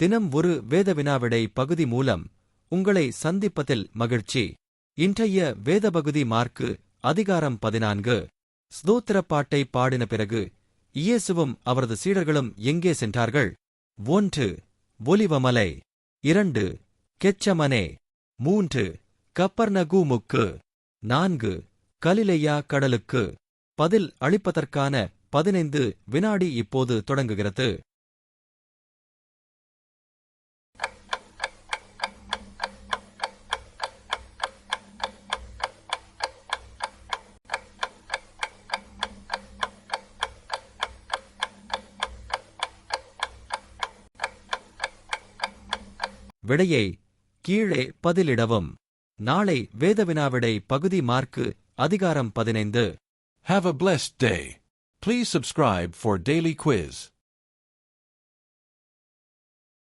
தினம் ஒரு வேத வினாவிடை பகுதி மூலம் உங்களை சந்திப்பதில் மகிழ்ச்சி. இன்றைய வேத பகுதி மார்க்கு அதிகாரம் பதினான்கு. ஸ்தோத்திரப் பாட்டை பாடின பிறகு இயேசுவும் அவரது சீடர்களும் எங்கே சென்றார்கள்? ஒன்று ஒலிவமலை. இரண்டு கெச்சமனே. மூன்று கப்பர்னகூமுக்கு நான்கு கலிலையா கடலுக்கு. பதில் அளிப்பதற்கான பதினைந்து வினாடி இப்போது தொடங்குகிறது. விடையை கீழே பதிலிடவும் நாளை வேத வினாவிடை பகுதி மார்க்கு அதிகாரம் பதினைந்து Have a blessed day. Please subscribe for daily quiz.